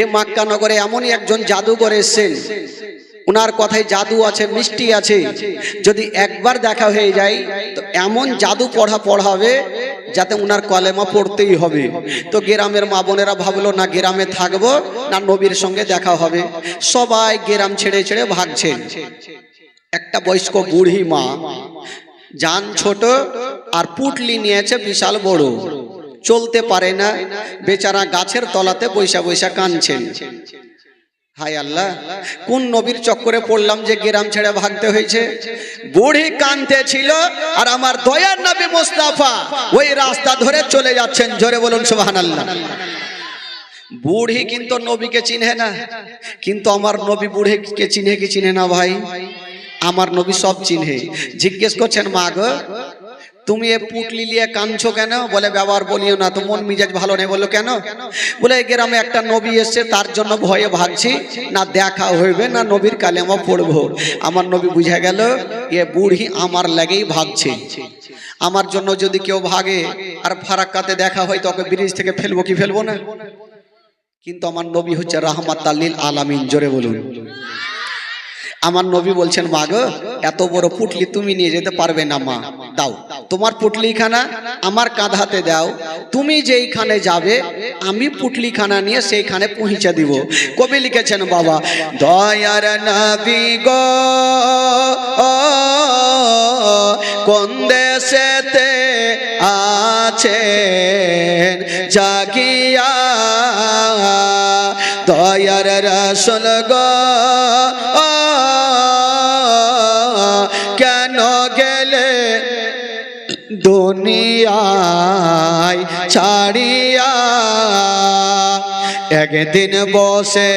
এ মাক্কা নগরে এমনই একজন জাদুঘর এসছেন। ওনার কথায় জাদু আছে, মিষ্টি আছে। যদি একবার দেখা হয়ে যায়, তো এমন জাদু পড়া পড়াবে যাতে ওনার কলেমা পড়তেই হবে। তো গ্রামের মা বোনেরা ভাবলো, না, গ্রামে থাকব, না নবীর সঙ্গে দেখা হবে। সবাই গ্রাম ছেড়ে ছেড়ে ভাগছেন। একটা বয়স্ক বুড়ি মা, যান ছোট আর পুটলি নিয়েছে বিশাল বড়। চলতে পারে না। বেচারা গাছের তলাতে বৈশা বৈশা কানছেন হায় আল্লাহ, কোন নবীর চক্করে পড়লাম যে গ্রাম ছেড়ে ভাগতে হয়েছে? বুড়ি কানতে ছিল আর আমার দয়ার নবী মোস্তাফা ওই রাস্তা ধরে চলে যাচ্ছেন। জোরে বলুন, সুবহানাল্লাহ। বুড়ি কিন্তু নবীকে চিনে না। কিন্তু আমার নবী বুড়িকে চিনে কি চিনে না ভাই? আমার নবী সব চিনে। জিজ্ঞেস করছেন, মা গো তুমি এ পুটলি নিয়ে কাঁদছো কেন? বলে, ব্যবহার বলিও না, তো মন মিজাজ ভালো নেই। বলল, কেন? বলে গ্রামে একটা নবী এসছে, তার জন্য ভয়ে ভাগছি না দেখা হইবে, না নবীর কালেমা পড়ব। আমার নবী বুঝে গেল, এ বুড়ি আমার লাগেই ভাগছে আমার জন্য যদি কেউ ভাগে আর ফারাক্কাতে দেখা হয় তোকে ব্রিজ থেকে ফেলব কি ফেলব না? কিন্তু আমার নবী হচ্ছে রাহমাত আলামিন, জোরে বলুন। আমার নবী বলছেন, মা গো, এত বড় পুটলি তুমি নিয়ে যেতে পারবে না, মা। দাও। তোমার পুটলিখানা আমার কাঁধাতে দাও। তুমি যেইখানে যাবে, আমি পুটলিখানা নিয়ে সেইখানে পৌঁছে দিব। কবি লিখেছেন, বাবা, দয়ার নবী গো, কোন দেশেতে আছেন? জাগিয়া দয়ার রসল গো দুনিয়ায় ছাড়িয়া একদিন বসে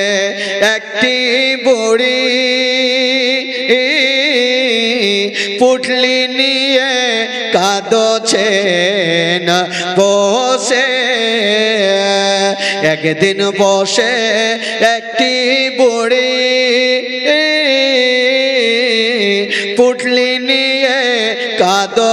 একটি বুড়ি পুটলি নিয়ে কাঁদছেন, বসে। একদিন বসে একটি বুড়ি পুটলি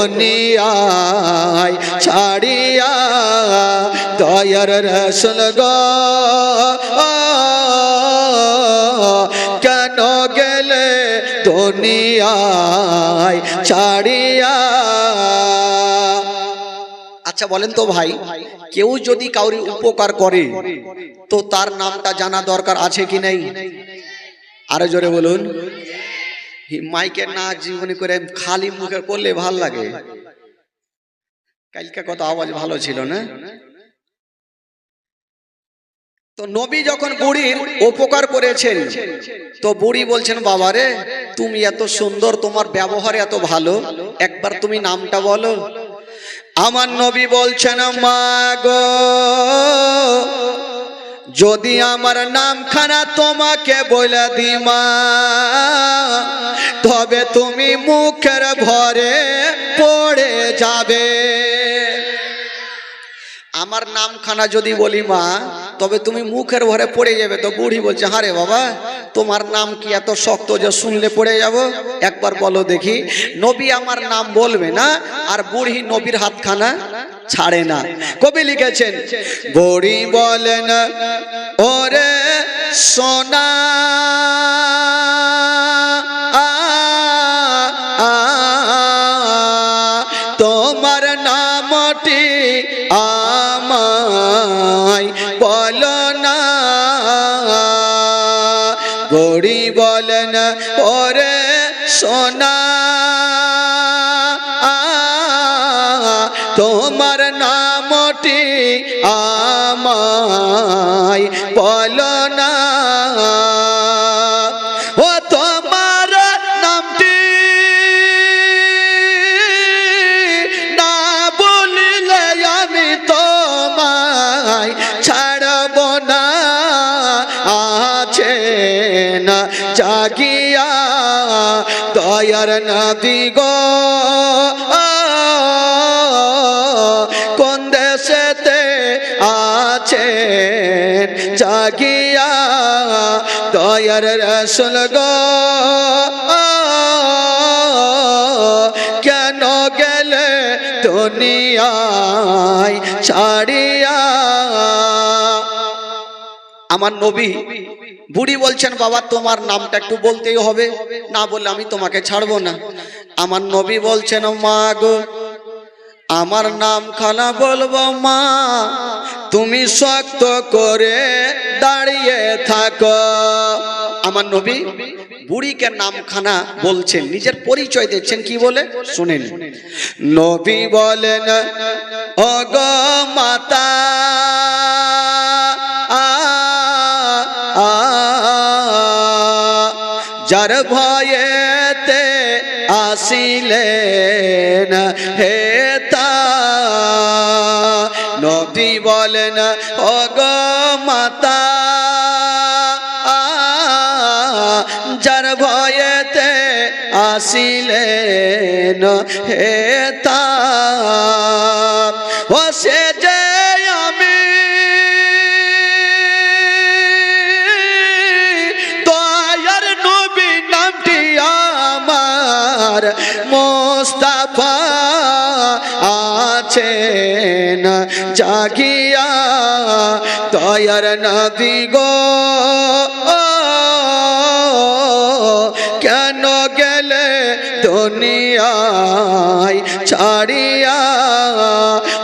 দুনিয়ায় ছাড়িয়া দয়ার রসল গ। কেন গেলে দুনিয়ায় ছাড়িয়া? আচ্ছা বলেন তো ভাই, কেউ যদি কাউরি উপকার করে, তো তার নামটা জানা দরকার আছে কি নেই? আরও জোরে বলুন। মাইকের না জীবনী করে খালি মুখে করলে ভালো লাগে। কালকে কত আওয়াজ ভালো ছিল না? তো নবী যখন বুড়ির উপকার করেছেন, তো বুড়ি বলছেন বাবারে তুমি এত সুন্দর, তোমার ব্যবহার এত ভালো। একবার তুমি নামটা বলো। আমার নবী বলছেন, মা গো, যদি আমার নামখানা তোমাকে বলে দিমা তবে তুমি মুখের ভরে পড়ে যাবে। আমার নামখানা যদি বলি মা, তবে তুমি মুখের ভরে পড়ে যাবে। তো বুড়ি বলছে হারে বাবা, তোমার নাম কি এত শক্ত যে শুনলে পড়ে যাব? একবার বলো দেখি। নবী আমার নাম বলবে না, আর বুড়ি নবীর হাতখানা ছাড়ে না। কবি লিখেছেন, বুড়ি বলেন ওরে সোনা গড়ি বলেন ওরে সোনা তোমার নামটি আমায় বলো না। দয়ার নবী গো। কোন দেশেতে আছেন? জাগিয়া দয়ার রসুল গো। কেন গেলে দুনিয়ায় ছাড়িয়া? আমার নবী বুড়ি বলছেন, বাবা, তোমার নামটা একটু বলতেই হবে। না বললে আমি তোমাকে ছাড়বো না। আমার নবী বলছেন, মা গো, আমার নাম খানা বলব, মা, তুমি শক্ত করে দাঁড়িয়ে থাকো। আমার নবী বুড়িকে নামখানা বলছেন, নিজের পরিচয় দিচ্ছেন, কি বলে? শুনেন। নবী বলেন ও গো মাতা আসিলেন। হে নবী বলেন অগ মাতা যার ভয়েতে আসিলেন হে জাগিয়া দয়ার নবী গো। কেন গেলে দুনিয়ায় ছাড়িয়া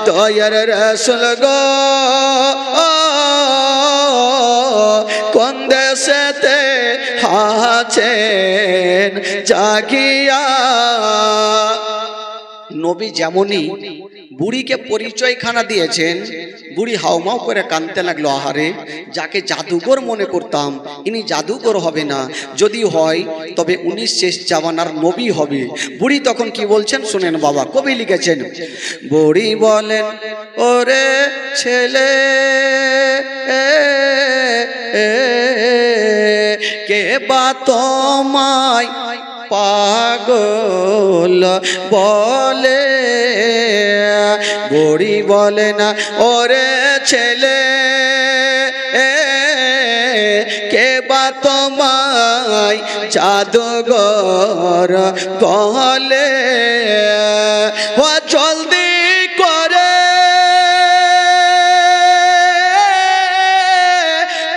দয়ার রসুল গো? কোন দেশেতে আছেন জাগিয়া? নবী যেমনই বুড়িকে পরিচয়খানা দিয়েছেন। বুড়ি হাওমাও করে কানতে লাগল, আহারে, যাকে জাদুকর মনে করতাম, ইনি জাদুকর হবে না। যদি হয়, তবে উনি শেষ জামানার নবী হবে। বুড়ি তখন কি বলছেন? শুনেন বাবা, কবি লিখেছেন, বুড়ি বলেন, ওরে ছেলে কে বা তোমায় পাগল বলে? বুড়ি বলে না, ওরে ছেলে কে বা তোমায় জাদুঘর বলে? ও, জলদি করে,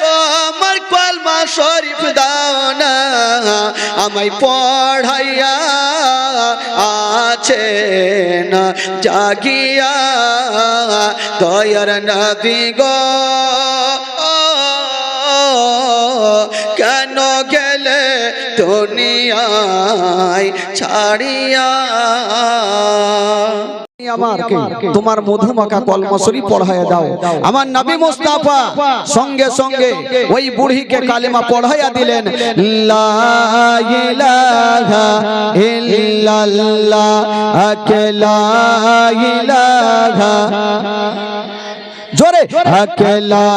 তোমার কলমা শরীফ দাও না, আমায় পড়াইয়া আছে না জাগিয়া দয়ার নবী গো। কেন গেলে দুনিয়ায় ছাড়িয়া? আমারকে তোমার মধুমাখা কলমসরি পড়াইয়া দাও। আমার নবী মুস্তাফা সঙ্গে সঙ্গে ওই বুড়িকে কালেমা পড়াইয়া দিলেন। লা ইলাহা ইল্লাল্লাহ আকে ইলাহা। জোরে আকে লা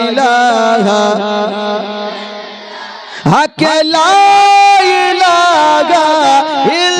ইলাহা। আকে লা ইলাহা ইল্লাল্লাহ